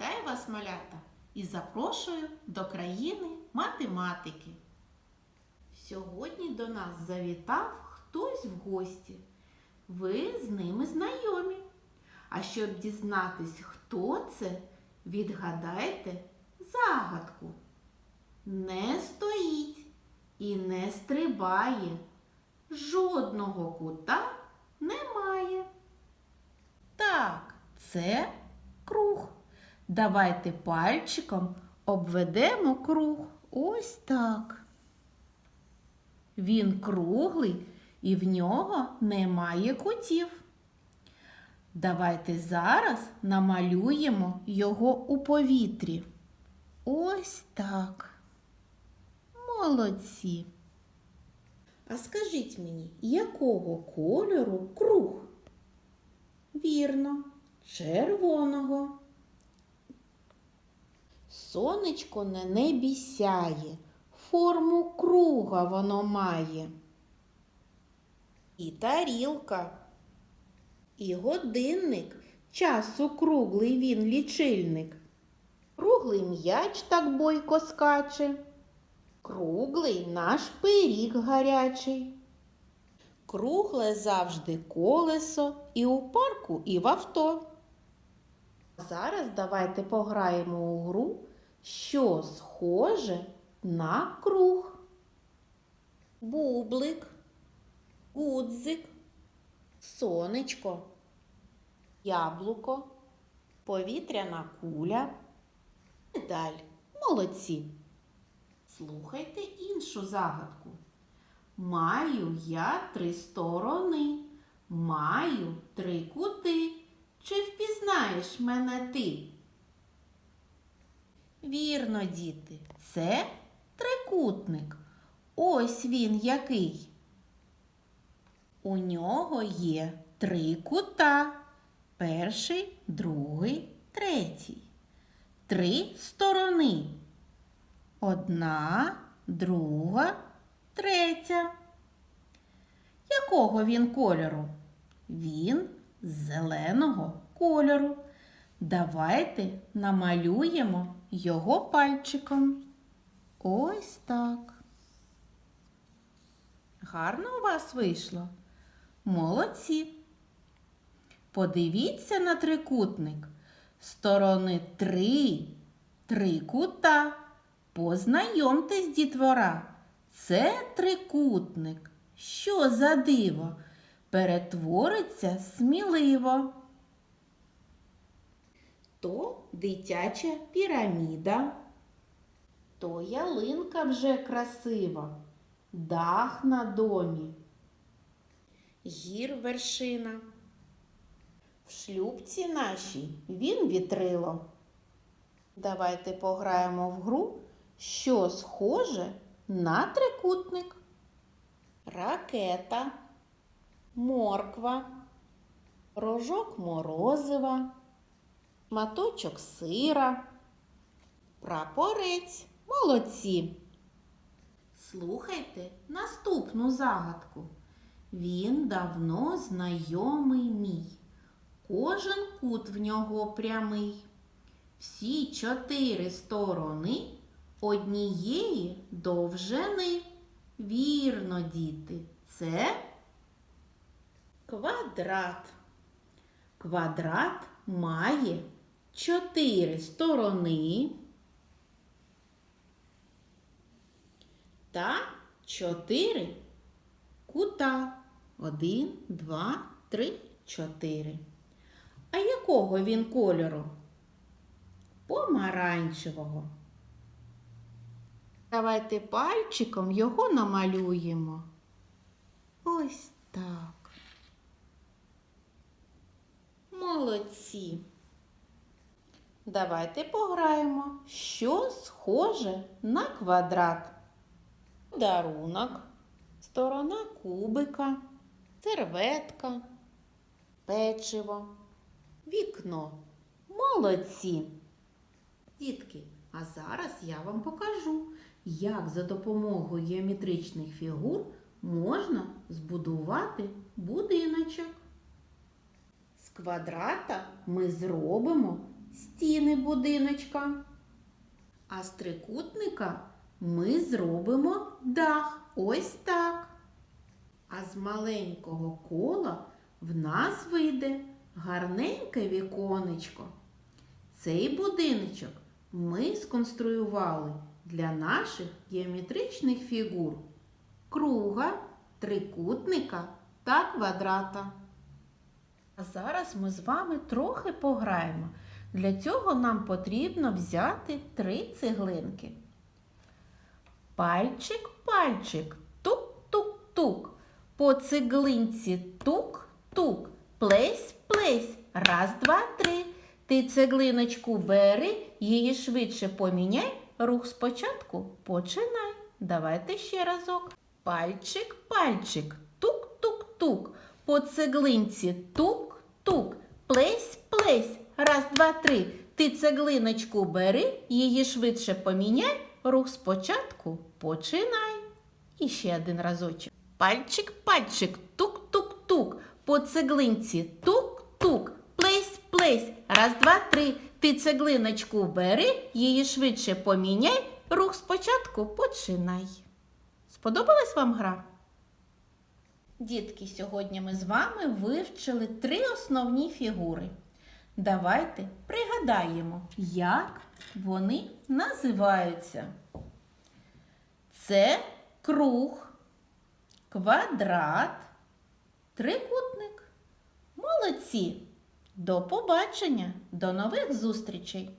Вітаю вас, малята, і запрошую до країни математики. Сьогодні до нас завітав хтось в гості. Ви з ними знайомі. А щоб дізнатись, хто це, відгадайте загадку. Не стоїть і не стрибає, жодного кута немає. Так, це круг. Давайте пальчиком обведемо круг. Ось так. Він круглий і в нього немає кутів. Давайте зараз намалюємо його у повітрі. Ось так. Молодці. А скажіть мені, якого кольору круг? Вірно, червоного. Сонечко на небі сяє, форму круга воно має. І тарілка, і годинник, часу круглий він лічильник. Круглий м'яч так бойко скаче, круглий наш пиріг гарячий. Кругле завжди колесо і у парку, і в авто. Зараз давайте пограємо у гру, що схоже на круг. Бублик, гудзик, сонечко, яблуко, повітряна куля. Медаль. Молодці. Слухайте іншу загадку. Маю я три сторони, маю три кути. Чи впізнаєш мене ти? Вірно, діти, це трикутник. Ось він який. У нього є три кута. Перший, другий, третій. Три сторони. Одна, друга, третя. Якого він кольору? Він зеленого кольору. Давайте намалюємо його пальчиком. Ось так. Гарно у вас вийшло? Молодці. Подивіться на трикутник. Сторони три, три кута. Познайомтесь, дітвора. Це трикутник. Що за диво? Перетвориться сміливо. То дитяча піраміда, то ялинка вже красива, дах на домі, гір вершина. В шлюбці нашій він вітрило. Давайте пограємо в гру, що схоже на трикутник. Ракета, морква, рожок морозива, маточок сира, прапорець. Молодці. Слухайте наступну загадку. Він давно знайомий мій. Кожен кут в нього прямий. Всі чотири сторони однієї довжини. Вірно, діти, це квадрат. Квадрат має чотири сторони та чотири кута. Один, два, три, чотири. А якого він кольору? Помаранчевого. Давайте пальчиком його намалюємо. Ось так. Молодці. Давайте пограємо, що схоже на квадрат. Дарунок, сторона кубика, серветка, печиво, вікно. Молодці. Дітки, а зараз я вам покажу, як за допомогою геометричних фігур можна збудувати будиночок. З квадрата ми зробимо стіни будиночка. А з трикутника ми зробимо дах. Ось так. А з маленького кола в нас вийде гарненьке віконечко. Цей будиночок ми сконструювали для наших геометричних фігур круга, трикутника та квадрата. А зараз ми з вами трохи пограємо. Для цього нам потрібно взяти три цеглинки. Пальчик, пальчик, тук-тук-тук. По цеглинці тук-тук. Плесь, плесь. Раз, два, три. Ти цеглиночку бери, її швидше поміняй. Рух спочатку починай. Давайте ще разок. Пальчик, пальчик, тук-тук-тук. По цеглинці тук-тук. Плесь, плесь. Раз, два, три. Ти цеглиночку бери, її швидше поміняй. Рух спочатку починай. І ще один разочок. Пальчик, пальчик, тук-тук-тук. По цеглинці тук-тук. Плесь, плесь. Раз, два, три. Ти цеглиночку бери, її швидше поміняй. Рух спочатку починай. Сподобалась вам гра? Дітки, сьогодні ми з вами вивчили три основні фігури. Давайте пригадаємо, як вони називаються. Це круг, квадрат, трикутник. Молодці! До побачення, до нових зустрічей!